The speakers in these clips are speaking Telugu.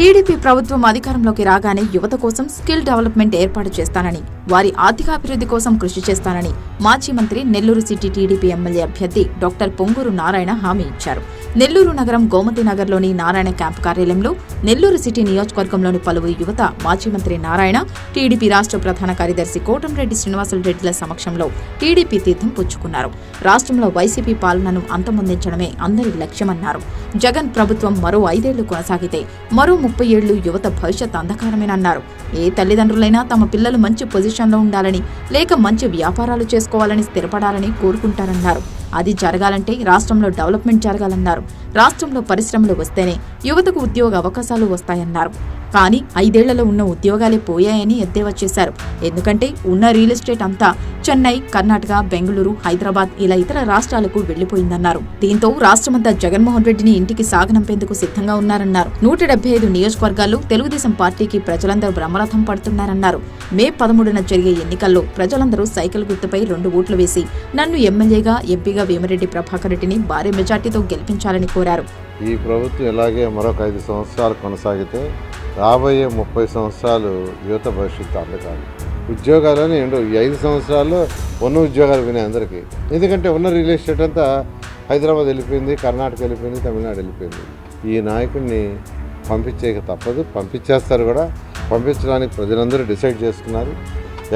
టీడీపీ ప్రభుత్వం అధికారంలోకి రాగానే యువత కోసం స్కిల్ డెవలప్మెంట్ ఏర్పాటు చేస్తానని వారి ఆర్థికాభివృద్ధి కోసం కృషి చేస్తానని మాజీ మంత్రి నెల్లూరు సిటీ టీడీపీ ఎమ్మెల్యే అభ్యర్థి డాక్టర్ పొంగూరు నారాయణ హామీ ఇచ్చారు. నెల్లూరు నగరం గోమతి నగర్లోని నారాయణ క్యాంపు కార్యాలయంలో నెల్లూరు సిటీ నియోజకవర్గంలోని పలువురు యువత మాజీ మంత్రి నారాయణ టీడీపీ రాష్ట్ర ప్రధాన కార్యదర్శి కోటంరెడ్డి శ్రీనివాసులు రెడ్డిల సమక్షంలో టీడీపీ తీర్థం పుచ్చుకున్నారు. రాష్ట్రంలో వైసీపీ పాలనను అంతమొందించడమే అందరి లక్ష్యమన్నారు. జగన్ ప్రభుత్వం మరో ఐదేళ్ళు కొనసాగితే మరో ముప్పై ఏళ్ళు యువత భవిష్యత్ అంధకారమేనన్నారు. ఏ తల్లిదండ్రులైనా తమ పిల్లలు మంచి పొజిషన్లో ఉండాలని లేక మంచి వ్యాపారాలు చేసుకోవాలని స్థిరపడాలని కోరుకుంటారన్నారు అది జరగాలంటే రాష్ట్రంలో డెవలప్మెంట్ జరగాలన్నారు. రాష్ట్రంలో పరిశ్రమలు వస్తేనే యువతకు ఉద్యోగ అవకాశాలు వస్తాయన్నారు. కానీ ఐదేళ్ళలో ఉన్న ఉద్యోగాలే పోయాయని ఎద్దేవా చేశారు. ఎందుకంటే ఉన్న రియల్ ఎస్టేట్ అంతా చెన్నై కర్ణాటక బెంగళూరు హైదరాబాద్ ఇలా ఇతర రాష్ట్రాలకు వెళ్ళిపోయిందన్నారు దీంతో రాష్ట్రమంతా జగన్మోహన్ రెడ్డిని ఇంటికి సాగనంపేందుకు సిద్ధంగా ఉన్నారన్నారు. నూట డెబ్బై ఐదు నియోజకవర్గాల్లో తెలుగుదేశం పార్టీకి ప్రజలందరూ బ్రహ్మరథం పడుతున్నారన్నారు. మే పదమూడున జరిగే ఎన్నికల్లో ప్రజలందరూ సైకిల్ గుర్తుపై రెండు ఓట్లు వేసి నన్ను ఎమ్మెల్యేగా ఎంపీగా వేమిరెడ్డి ప్రభాకర్ రెడ్డిని భారీ మెజార్టీతో గెలిపించాలని కోరారు. ఈ ప్రభుత్వం ఇలాగే మరొక ఐదు సంవత్సరాలు కొనసాగితే రాబోయే ముప్పై సంవత్సరాలు యువత భవిష్యత్తు అందకాలి ఉద్యోగాలని ఉండవు ఈ ఐదు సంవత్సరాల్లో ఉన్న ఉద్యోగాలు వినే అందరికీ. ఎందుకంటే ఉన్న రియల్ ఎస్టేట్ అంతా హైదరాబాద్ వెళ్ళిపోయింది కర్ణాటక వెళ్ళిపోయింది తమిళనాడు వెళ్ళిపోయింది. ఈ నాయకుడిని పంపించేక తప్పదు పంపించేస్తారు కూడా. పంపించడానికి ప్రజలందరూ డిసైడ్ చేసుకున్నారు.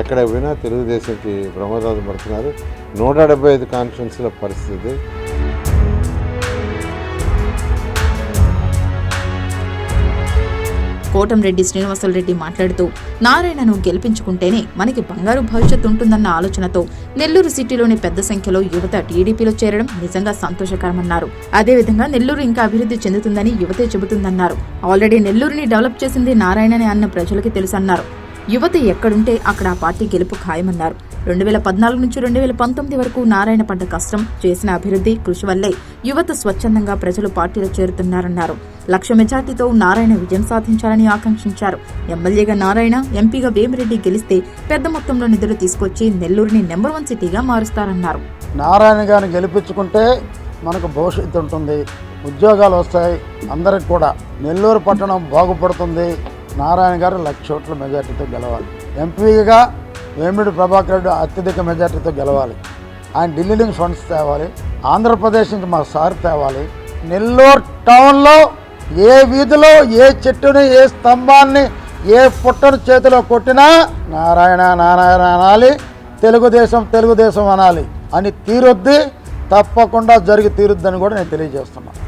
ఎక్కడ పోయినా తెలుగుదేశంకి బ్రహ్మదాసం పడుతున్నారు నూట డెబ్బై ఐదు కాన్ఫరెన్స్ల పరిస్థితి. కోటంరెడ్డి శ్రీనివాసరెడ్డి మాట్లాడుతూ నారాయణను గెలిపించుకుంటేనే మనకి బంగారు భవిష్యత్తు ఉంటుందన్న ఆలోచనతో నెల్లూరు సిటీలోని పెద్ద సంఖ్యలో యువత టీడీపీలో చేరడం నిజంగా సంతోషకరమన్నారు. అదేవిధంగా నెల్లూరు ఇంకా అభివృద్ధి చెందుతుందని యువతే చెబుతుందన్నారు. ఆల్రెడీ నెల్లూరుని డెవలప్ చేసింది నారాయణనే అన్న ప్రజలకి తెలుసన్నారు. యువత ఎక్కడుంటే అక్కడ ఆ పార్టీ గెలుపు ఖాయమన్నారు. రెండు వేల పద్నాలుగు నుంచి రెండు వేల పంతొమ్మిది వరకు నారాయణ పడ్డ కష్టం చేసిన అభివృద్ధి కృషి వల్లే యువత స్వచ్ఛందంగా ప్రజలు పార్టీలో చేరుతున్నారన్నారు. లక్ష మెజార్టీతో నారాయణ విజయం సాధించాలని ఆకాంక్షించారు. ఎమ్మెల్యేగా నారాయణ ఎంపీగా వేమిరెడ్డి గెలిస్తే పెద్ద మొత్తంలో నిధులు తీసుకొచ్చి నెల్లూరుని నెంబర్ వన్ సిటీగా మారుస్తారన్నారు. నారాయణ గారిని గెలిపించుకుంటే మనకు భవిష్యత్తు ఉంటుంది. ఉద్యోగాలు వస్తాయి. అందరికి కూడా. నెల్లూరు పట్టణం బాగుపడుతుంది. నారాయణ గారు లక్ష ఓట్ల మెజార్టీతో గెలవాలి. ఎంపీగా వేమిడి ప్రభాకర్ రెడ్డి అత్యధిక మెజార్టీతో గెలవాలి. ఆయన ఢిల్లీ నుంచి ఫండ్స్ తేవాలి. ఆంధ్రప్రదేశ్ నుంచి మా సార్ తేవాలి. నెల్లూరు టౌన్లో ఏ వీధిలో ఏ చెట్టుని ఏ స్తంభాన్ని ఏ పుట్టను చేతిలో కొట్టినా నారాయణ నారాయణ అనాలి. తెలుగుదేశం తెలుగుదేశం అనాలి అని తీరొద్ది. తప్పకుండా జరిగి తీరుద్దని కూడా నేను తెలియజేస్తున్నాను